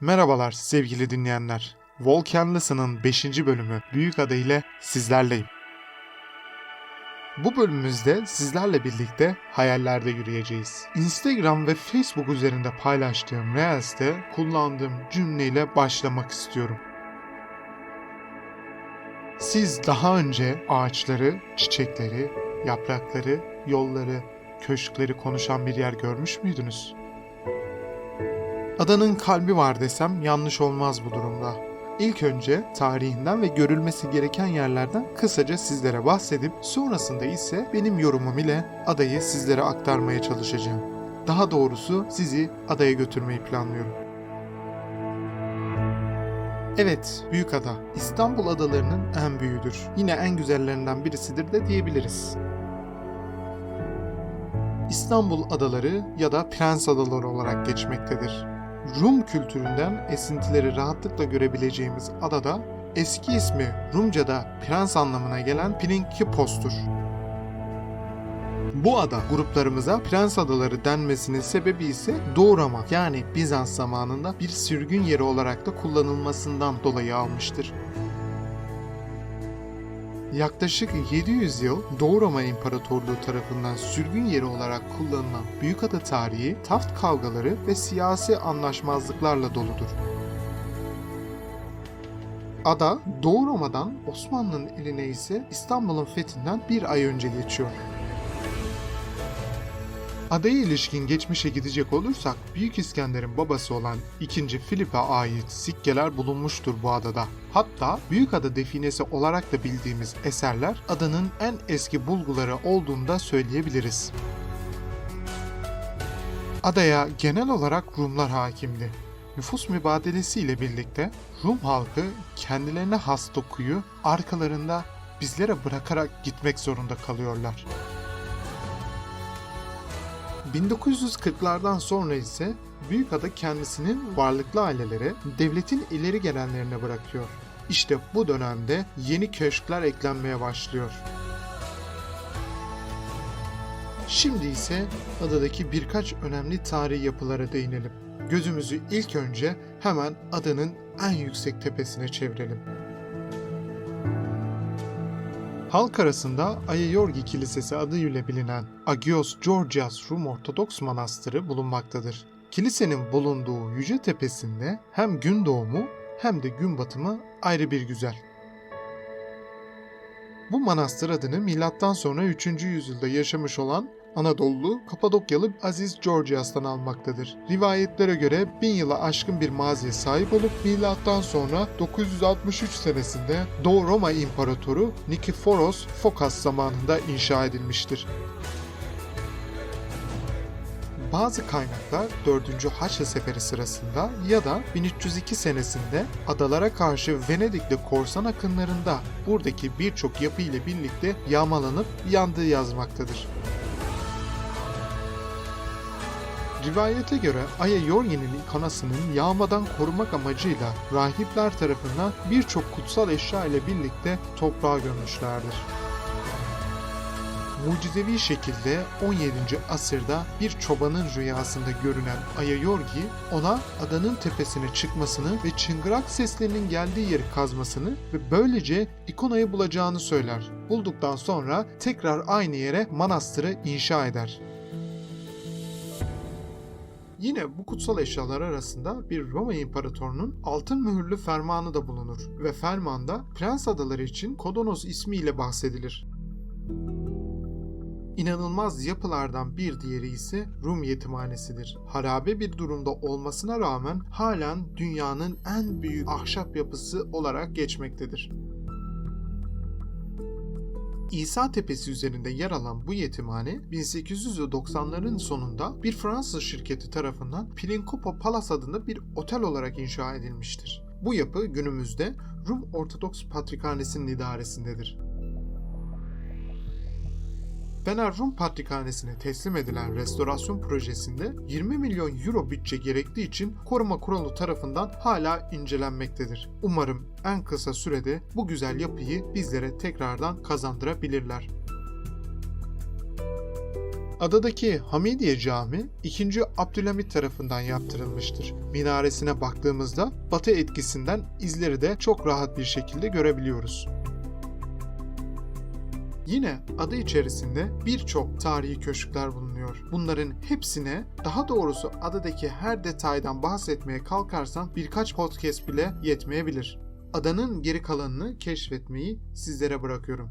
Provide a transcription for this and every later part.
Merhabalar sevgili dinleyenler. Volcanlıs'ın 5. bölümü Büyük Ada ile sizlerleyim. Bu bölümümüzde sizlerle birlikte hayallerde yürüyeceğiz. Instagram ve Facebook üzerinde paylaştığım Reels'te kullandığım cümleyle başlamak istiyorum. Siz daha önce ağaçları, çiçekleri, yaprakları, yolları, köşkleri konuşan bir yer görmüş müydünüz? Adanın kalbi var desem yanlış olmaz bu durumda. İlk önce tarihinden ve görülmesi gereken yerlerden kısaca sizlere bahsedip sonrasında ise benim yorumum ile adayı sizlere aktarmaya çalışacağım. Daha doğrusu sizi adaya götürmeyi planlıyorum. Evet, Büyük Ada. İstanbul adalarının en büyüğüdür. Yine en güzellerinden birisidir de diyebiliriz. İstanbul adaları ya da Prens adaları olarak geçmektedir. Rum kültüründen esintileri rahatlıkla görebileceğimiz adada eski ismi Rumca'da prens anlamına gelen Prinkipos'tur. Bu ada gruplarımıza Prens Adaları denmesinin sebebi ise doğrama yani Bizans zamanında bir sürgün yeri olarak da kullanılmasından dolayı almıştır. Yaklaşık 700 yıl Doğu Roma İmparatorluğu tarafından sürgün yeri olarak kullanılan Büyükada tarihi taft kavgaları ve siyasi anlaşmazlıklarla doludur. Ada Doğu Roma'dan Osmanlı'nın eline ise İstanbul'un fethinden bir ay önce geçiyor. Adaya ilişkin geçmişe gidecek olursak Büyük İskender'in babası olan 2. Filip'e ait sikkeler bulunmuştur bu adada. Hatta Büyük Ada definesi olarak da bildiğimiz eserler adanın en eski bulguları olduğunu da söyleyebiliriz. Adaya genel olarak Rumlar hakimdi. Nüfus mübadelesiyle birlikte Rum halkı kendilerine has dokuyu arkalarında bizlere bırakarak gitmek zorunda kalıyorlar. 1940'lardan sonra ise Büyükada kendisini varlıklı ailelere, devletin ileri gelenlerine bırakıyor. İşte bu dönemde yeni köşkler eklenmeye başlıyor. Şimdi ise adadaki birkaç önemli tarihi yapılara değinelim. Gözümüzü ilk önce hemen adanın en yüksek tepesine çevirelim. Halk arasında Ayayorgi Kilisesi adıyla bilinen Agios Georgias Rum Ortodoks Manastırı bulunmaktadır. Kilisenin bulunduğu yüce tepesinde hem gün doğumu hem de gün batımı ayrı bir güzel. Bu manastır adını milattan sonra 3. yüzyılda yaşamış olan Anadolu Kapadokyalı Aziz Georgias'tan almaktadır. Rivayetlere göre bin yıla aşkın bir maziye sahip olup milattan sonra 963 senesinde Doğu Roma İmparatoru Nikiforos Fokas zamanında inşa edilmiştir. Bazı kaynaklar 4. Haçlı Seferi sırasında ya da 1302 senesinde adalara karşı Venedikli korsan akınlarında buradaki birçok yapı ile birlikte yağmalanıp yandığı yazmaktadır. Rivayete göre Aya Yorgi'nin ikonasının yağmadan korumak amacıyla rahipler tarafından birçok kutsal eşya ile birlikte toprağa gömmüşlerdir. Mucizevi şekilde 17. asırda bir çobanın rüyasında görünen Aya Yorgi ona adanın tepesine çıkmasını ve çıngırak seslerinin geldiği yeri kazmasını ve böylece ikonayı bulacağını söyler. Bulduktan sonra tekrar aynı yere manastırı inşa eder. Yine bu kutsal eşyalar arasında bir Roma imparatorunun altın mühürlü fermanı da bulunur ve fermanda Prens Adaları için Kodonos ismiyle bahsedilir. İnanılmaz yapılardan bir diğeri ise Rum yetimhanesidir. Harabe bir durumda olmasına rağmen halen dünyanın en büyük ahşap yapısı olarak geçmektedir. İsa Tepesi üzerinde yer alan bu yetimhane 1890'ların sonunda bir Fransız şirketi tarafından Pirinkopo Palace adında bir otel olarak inşa edilmiştir. Bu yapı günümüzde Rum Ortodoks Patrikhanesi'nin idaresindedir. Fener Rum Patrikhanesi'ne teslim edilen restorasyon projesinde 20 milyon euro bütçe gerektiği için koruma kurulu tarafından hala incelenmektedir. Umarım en kısa sürede bu güzel yapıyı bizlere tekrardan kazandırabilirler. Adadaki Hamidiye Cami 2. Abdülhamit tarafından yaptırılmıştır. Minaresine baktığımızda batı etkisinden izleri de çok rahat bir şekilde görebiliyoruz. Yine adı içerisinde birçok tarihi köşkler bulunuyor. Bunların hepsine, daha doğrusu adadaki her detaydan bahsetmeye kalkarsam birkaç podcast bile yetmeyebilir. Adanın geri kalanını keşfetmeyi sizlere bırakıyorum.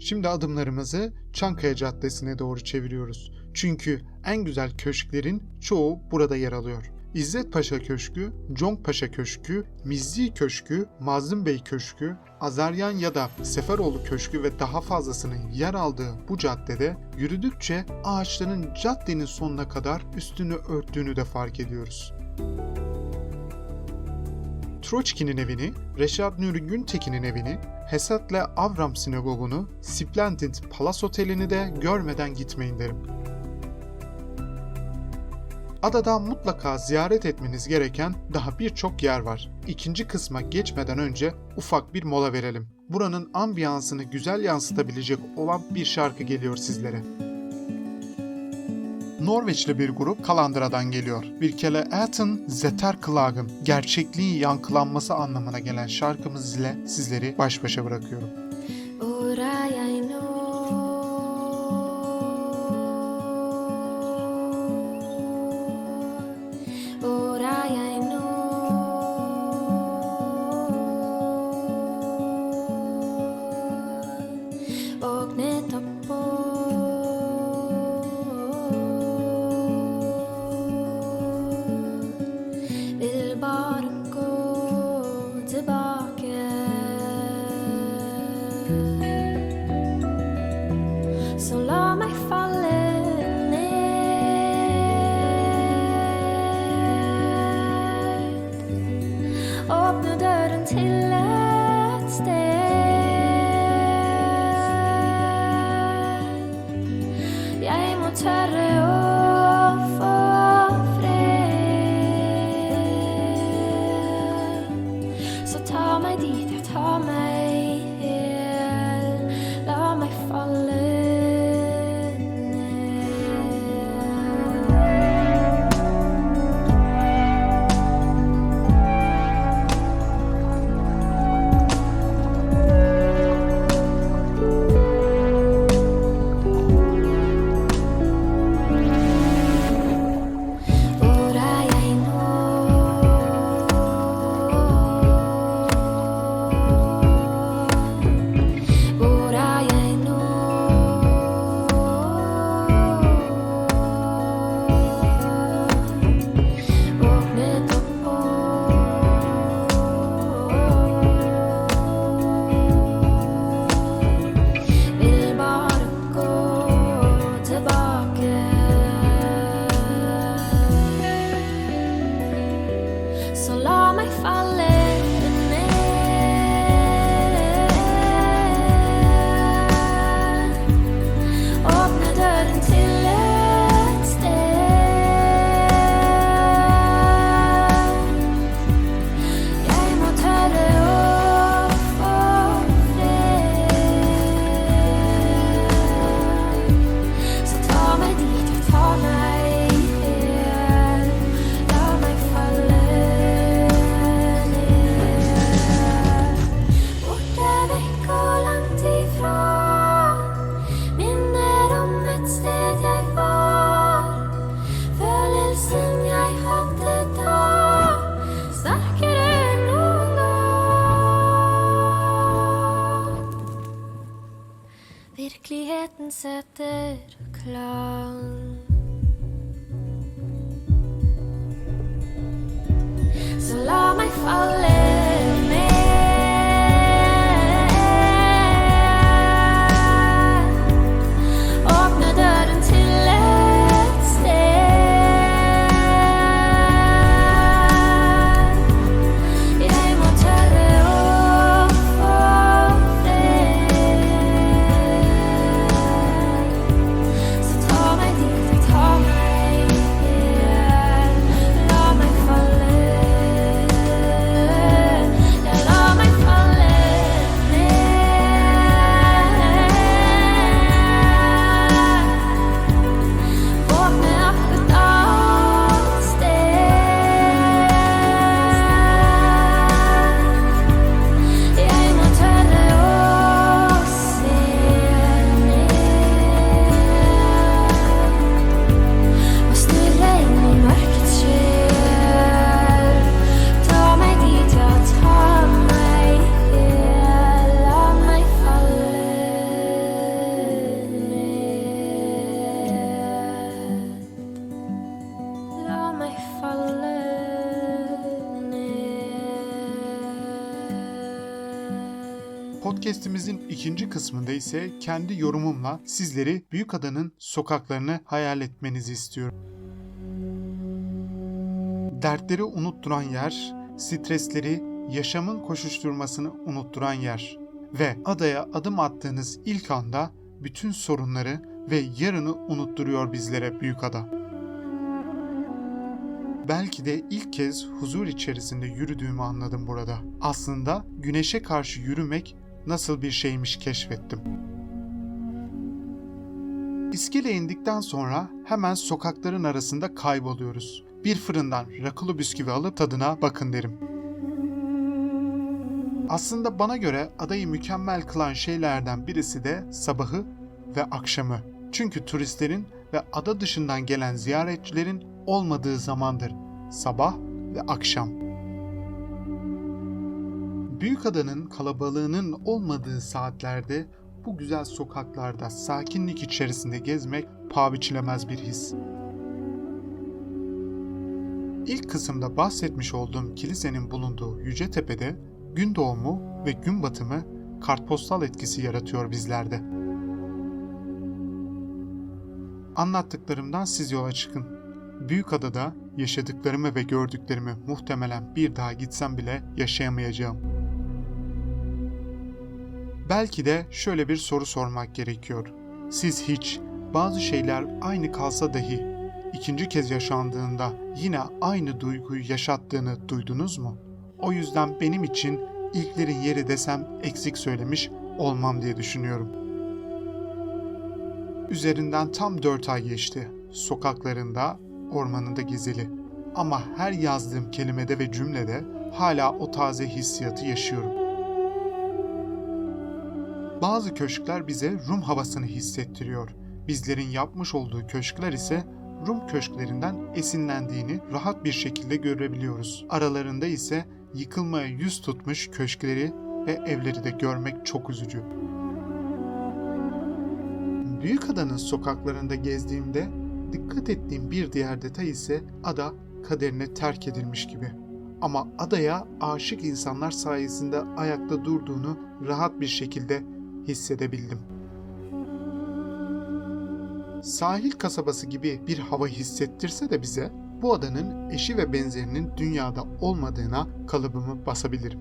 Şimdi adımlarımızı Çankaya Caddesi'ne doğru çeviriyoruz. Çünkü en güzel köşklerin çoğu burada yer alıyor. İzzet Paşa Köşkü, Conk Paşa Köşkü, Mizzi Köşkü, Mazlum Bey Köşkü, Azaryan ya da Seferoğlu Köşkü ve daha fazlasının yer aldığı bu caddede yürüdükçe ağaçların caddenin sonuna kadar üstünü örttüğünü de fark ediyoruz. Troçki'nin evini, Reşat Nuri Güntekin'in evini, Hesat'le Avram Sinagogu'nu, Splendid Palace Oteli'ni de görmeden gitmeyin derim. Adada mutlaka ziyaret etmeniz gereken daha birçok yer var. İkinci kısma geçmeden önce ufak bir mola verelim. Buranın ambiyansını güzel yansıtabilecek olan bir şarkı geliyor sizlere. Norveçli bir grup Kalandıra'dan geliyor. Bir kele Aten Zeter Klagen, gerçekliğin yankılanması anlamına gelen şarkımız ile sizleri baş başa bırakıyorum. Ora ikinci kısmında ise kendi yorumumla sizleri Büyükada'nın sokaklarını hayal etmenizi istiyorum. Dertleri unutturan yer, stresleri, yaşamın koşuşturmasını unutturan yer ve adaya adım attığınız ilk anda bütün sorunları ve yarını unutturuyor bizlere Büyükada. Belki de ilk kez huzur içerisinde yürüdüğümü anladım burada. Aslında güneşe karşı yürümek nasıl bir şeymiş keşfettim. İskele indikten sonra hemen sokakların arasında kayboluyoruz. Bir fırından rakılı bisküvi alıp tadına bakın derim. Aslında bana göre adayı mükemmel kılan şeylerden birisi de sabahı ve akşamı. Çünkü turistlerin ve ada dışından gelen ziyaretçilerin olmadığı zamandır. Sabah ve akşam. Büyükada'nın kalabalığının olmadığı saatlerde bu güzel sokaklarda sakinlik içerisinde gezmek paha biçilemez bir his. İlk kısımda bahsetmiş olduğum kilisenin bulunduğu Yücetepe'de gün doğumu ve gün batımı kartpostal etkisi yaratıyor bizlerde. Anlattıklarımdan siz yola çıkın. Büyükada'da yaşadıklarımı ve gördüklerimi muhtemelen bir daha gitsem bile yaşayamayacağım. Belki de şöyle bir soru sormak gerekiyor. Siz hiç bazı şeyler aynı kalsa dahi ikinci kez yaşandığında yine aynı duyguyu yaşattığını duydunuz mu? O yüzden benim için ilklerin yeri desem eksik söylemiş olmam diye düşünüyorum. Üzerinden tam 4 ay geçti. Sokaklarında, ormanında gezili. Ama her yazdığım kelimede ve cümlede hala o taze hissiyatı yaşıyorum. Bazı köşkler bize Rum havasını hissettiriyor. Bizlerin yapmış olduğu köşkler ise Rum köşklerinden esinlendiğini rahat bir şekilde görebiliyoruz. Aralarında ise yıkılmaya yüz tutmuş köşkleri ve evleri de görmek çok üzücü. Büyükada'nın sokaklarında gezdiğimde dikkat ettiğim bir diğer detay ise ada kaderine terk edilmiş gibi. Ama adaya aşık insanlar sayesinde ayakta durduğunu rahat bir şekilde hissedebildim. Sahil kasabası gibi bir hava hissettirse de bize bu adanın eşi ve benzerinin dünyada olmadığına kalıbımı basabilirim.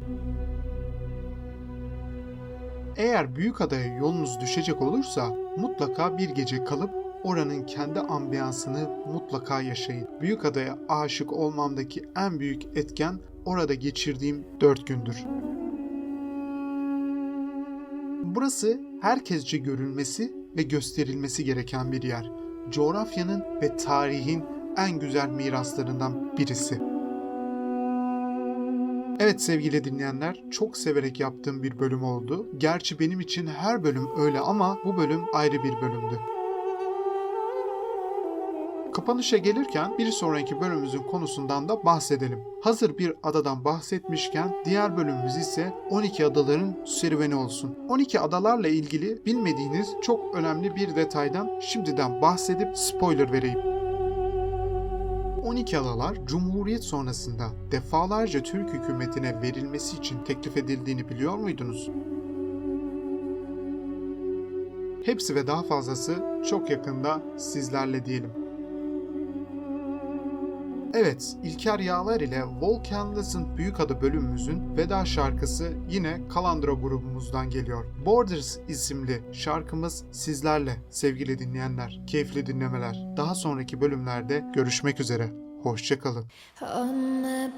Eğer büyük adaya yolunuz düşecek olursa mutlaka bir gece kalıp oranın kendi ambiyansını mutlaka yaşayın. Büyük adaya aşık olmamdaki en büyük etken orada geçirdiğim 4 gündür. Burası herkesce görülmesi ve gösterilmesi gereken bir yer. Coğrafyanın ve tarihin en güzel miraslarından birisi. Evet sevgili dinleyenler, çok severek yaptığım bir bölüm oldu. Gerçi benim için her bölüm öyle ama bu bölüm ayrı bir bölümdü. Kapanışa gelirken bir sonraki bölümümüzün konusundan da bahsedelim. Hazır bir adadan bahsetmişken diğer bölümümüz ise 12 adaların serüveni olsun. 12 adalarla ilgili bilmediğiniz çok önemli bir detaydan şimdiden bahsedip spoiler vereyim. 12 adalar Cumhuriyet sonrasında defalarca Türk hükümetine verilmesi için teklif edildiğini biliyor muydunuz? Hepsi ve daha fazlası çok yakında sizlerle diyelim. Evet, İlker Yağlar ile Volcanless'ın Büyük Adı bölümümüzün veda şarkısı yine Kalandro grubumuzdan geliyor. Borders isimli şarkımız sizlerle sevgili dinleyenler. Keyifli dinlemeler. Daha sonraki bölümlerde görüşmek üzere. Hoşçakalın. On the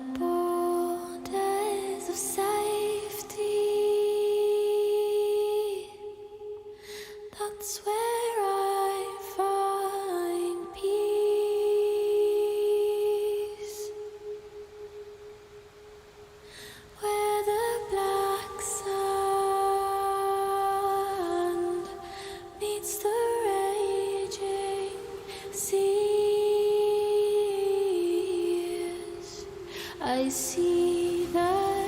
I see their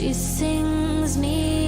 She sings me